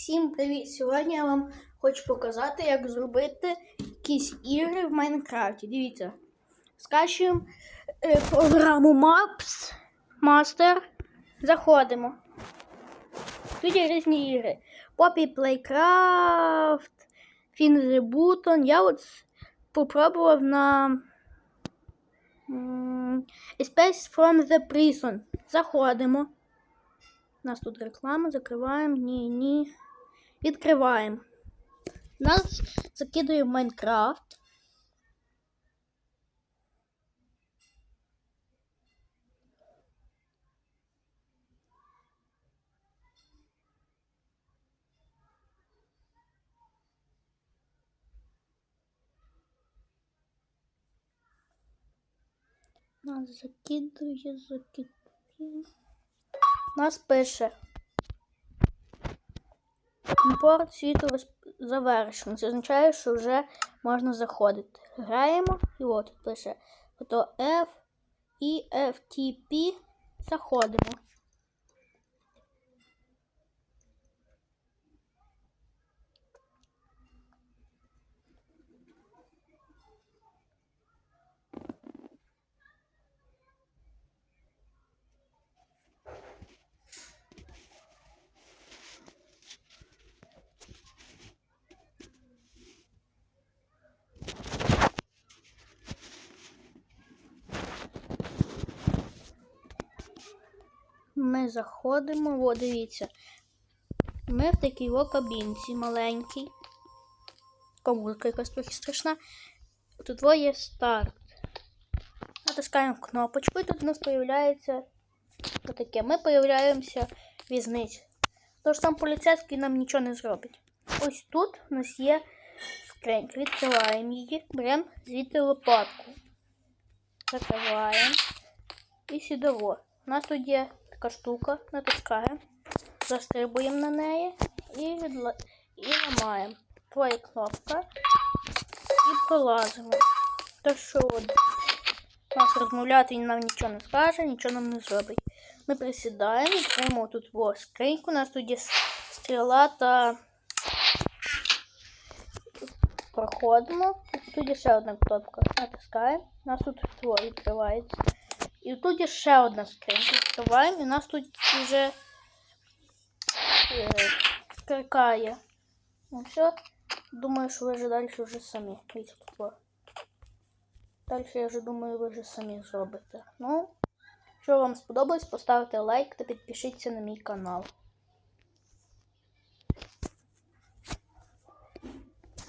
Всім привіт! Сьогодні я вам хочу показати, як зробити якісь ігри в Майнкрафті. Дивіться, скачуємо е, програму Maps Master. Заходимо. Тут є різні ігри. Poppy Playcraft, Fin Button. Я от с- попробував на Escape from the Prison. Заходимо. У нас тут реклама, закриваємо, ні, ні. Відкриваємо. Нас закидує Майнкрафт. Нас закидує, закидує. Нас пише. Імпорт світу завершено. Це означає, що вже можна заходити. Граємо, і от тут пише Фото F і FTP. Заходимо. Ми заходимо, о, дивіться. Ми в такій о кабінці маленькій. Комутка якась трохи страшна. Тут во є старт. Натискаємо кнопочку, і тут у нас з'являється отаке. Ми появляємося візниці. Тож там поліцейський нам нічого не зробить. Ось тут у нас є скринька. Відкриваємо її, беремо звідти лопатку. Закриваємо. І сюдово. У нас тут є така штука, натискаємо, застрибуємо на неї і, відла... і ламаємо. Твоя кнопка і пролазимо. То що от, нас розмовляти він нам нічого не скаже, нічого нам не зробить. Ми присідаємо, відкриємо тут во скриньку, у нас тут є стріла та проходимо. Тут є ще одна кнопка. Натискаємо. У нас тут твой відкривається. І тут є ще одна скринька. Відкриваємо, і нас тут вже е, скрикає. Ну все. Думаю, що ви вже далі вже самі. Далі я вже думаю, ви вже самі зробите. Ну, якщо вам сподобалось, поставте лайк та підпишіться на мій канал.